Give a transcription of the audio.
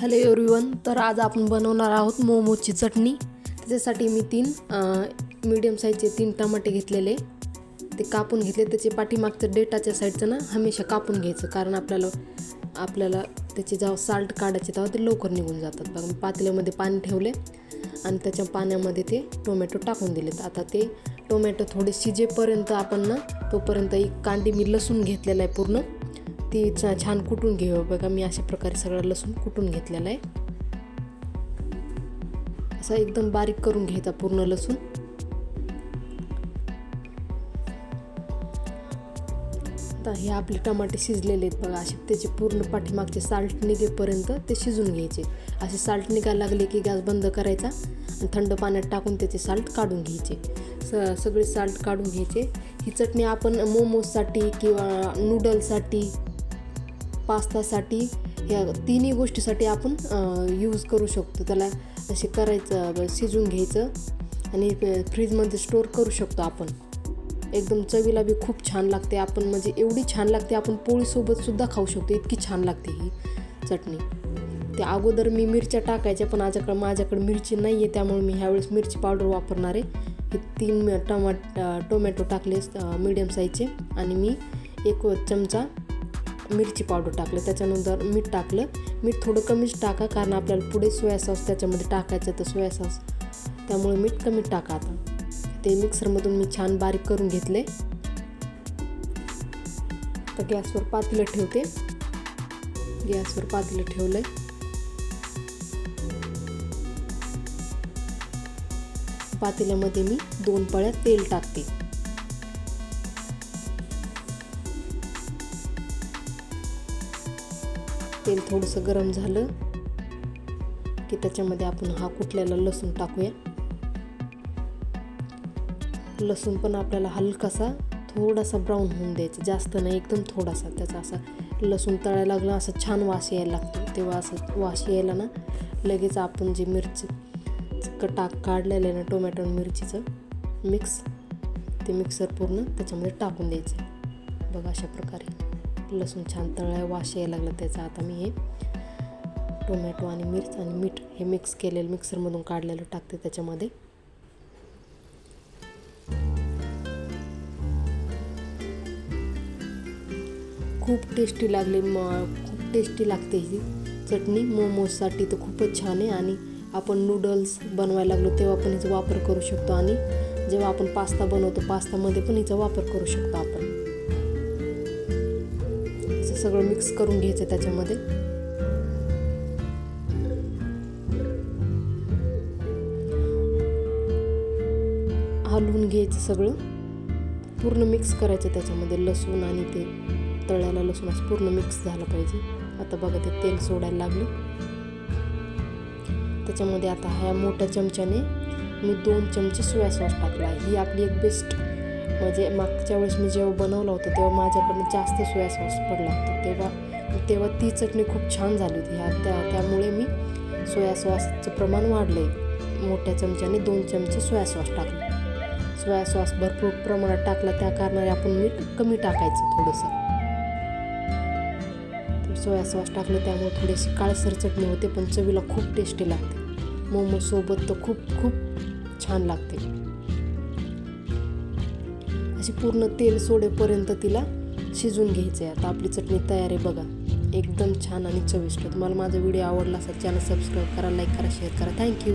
Hello everyone तर आज आपण बनवणार आहोत मोमोची चटणी. त्याच्यासाठी मी तीन मीडियम साईजचे तीन टमाटे घेतलेले. ते कापून घेतले. त्याचे पाठीमागचं डेटाच्या साईडचं ना हमेशा कापून घ्यायचं. कारण आपल्याला आपल्याला त्याचे जेव्हा साल्ट काढायचे तेव्हा ते लवकर निघून जातात. बघा मी पातेल्यामध्ये पाणी ठेवले. आणि त्याच्या पाण्यामध्ये ते टोमॅटो टाकून दिलेत. आता ते टोमॅटो थोडे शिजेपर्यंत आपण ना तोपर्यंत एक कांडी मी लसूण घेतलेला आहे पूर्ण. ती छान कुटून घेऊ बघा मी अशा प्रकारे सगळं लसूण कुटून घेतलेलं आहे. असा एकदम बारीक करून घ्यायचा पूर्ण लसूण. आता हे आपले टमाटे शिजलेले आहेत बघा. असे त्याचे पूर्ण पाठीमागचे साल्ट निघेपर्यंत ते शिजून घ्यायचे. असे साल्ट निघायला लागले की गॅस बंद करायचा आणि थंड पाण्यात टाकून त्याचे साल्ट काढून घ्यायचे. स सगळे साल्ट काढून घ्यायचे. ही चटणी आपण मोमोजसाठी किंवा नूडल्ससाठी पास्तासाठी ह्या तिन्ही गोष्टीसाठी आपण यूज करू शकतो. त्याला असे करायचं शिजून घ्यायचं आणि फ्रीजमध्ये स्टोअर करू शकतो आपण. एकदम चवीला बी खूप छान लागते. आपण म्हणजे एवढी छान लागते आपण पोळीसोबतसुद्धा खाऊ शकतो. इतकी छान लागते ही चटणी. ते अगोदर मी मिरच्या टाकायच्या पण माझ्याकडे माझ्याकडे मिरची नाही आहे त्यामुळे मी ह्यावेळेस मिरची पावडर वापरणार आहे. हे तीन टमाट टोमॅटो टाकले मीडियम साईजचे आणि मी एक चमचा मिरची पावडर टाकलं त्याच्यानंतर मीठ टाकलं. मीठ थोडं कमीच टाका कारण आपल्याला पुढे सोया सॉस त्याच्यामध्ये टाकायचं तर सोया सॉस. त्यामुळे मीठ कमी टाका आता. ते मिक्सरमधून मी छान बारीक करून घेतले. तर गॅसवर पातेलं ठेवते. गॅसवर पातेलं ठेवलंय. पातेल्यामध्ये मी दोन पळ्या तेल टाकते. तेल थोडंसं गरम झालं की त्याच्यामध्ये आपण हा कुठल्याला लसूण टाकूया. लसूण पण आपल्याला हलकासा थोडासा ब्राऊन होऊन द्यायचा. जास्त नाही एकदम थोडासा. त्याचा असा लसूण तळायला लागला असं छान वास यायला लागतो. तेव्हा असं वास यायला ना लगेच आपण जे मिरची टाक काढलेलं आहे ना टोमॅटो आणि मिरचीचं मिक्स ते मिक्सर पूर्ण त्याच्यामध्ये टाकून द्यायचं. बघा अशा प्रकारे. लसूण छान तळाय वास यायला लागला त्याचा. आता मी हे टोमॅटो आणि मिरच आणि मीठ हे मिक्स केलेलं मिक्सरमधून काढलेलं टाकते त्याच्यामध्ये. खूप टेस्टी लागले म खूप टेस्टी लागते ही चटणी. मोमोजसाठी तर खूपच छान आहे. आणि आपण नूडल्स बनवायला लागलो तेव्हा पण हिचा वापर करू शकतो. आणि जेव्हा आपण पास्ता बनवतो पास्तामध्ये पण हिचा वापर करू शकतो आपण. सगळं मिक्स करून घ्यायचं त्याच्यामध्ये. हलवून घ्यायचं सगळं. पूर्ण मिक्स करायचं त्याच्यामध्ये. लसूण आणि ते तळ्याला लसूण असं पूर्ण मिक्स झालं पाहिजे. आता बघा ते तेल सोडायला लागलं. त्याच्यामध्ये आता ह्या मोठ्या चमच्याने मी दोन चमचे सोया सॉस टाकला ही आपली एक बेस्ट म्हणजे मागच्या वेळेस मी जेव्हा बनवलं होतं तेव्हा माझ्याकडनं जास्त सोया सॉस पडला होता. तेव्हा तेव्हा ती चटणी खूप छान झाली होती. ह्या त्या त्यामुळे मी सोया सॉसचं प्रमाण वाढलं आहे मोठ्या चमच्याने दोन चमचे सोया सॉस टाकले. सोया सॉस भरपूर प्रमाणात टाकला. त्या कारणाने आपण मीठ कमी टाकायचं थोडंसं. सोया सॉस टाकलं त्यामुळे थोडीशी काळसर चटणी होते पण चवीला खूप टेस्टी लागते. मोमोसोबत तर खूप खूप छान लागते. अशी पूर्ण तेल सोडेपर्यंत तिला शिजून घ्यायचं आहे आता आपली चटणी तयार आहे बघा. एकदम छान आणि चविष्ट. तुम्हाला माझा व्हिडिओ आवडला असेल चॅनल सबस्क्राईब करा लाईक करा शेअर करा. Thank you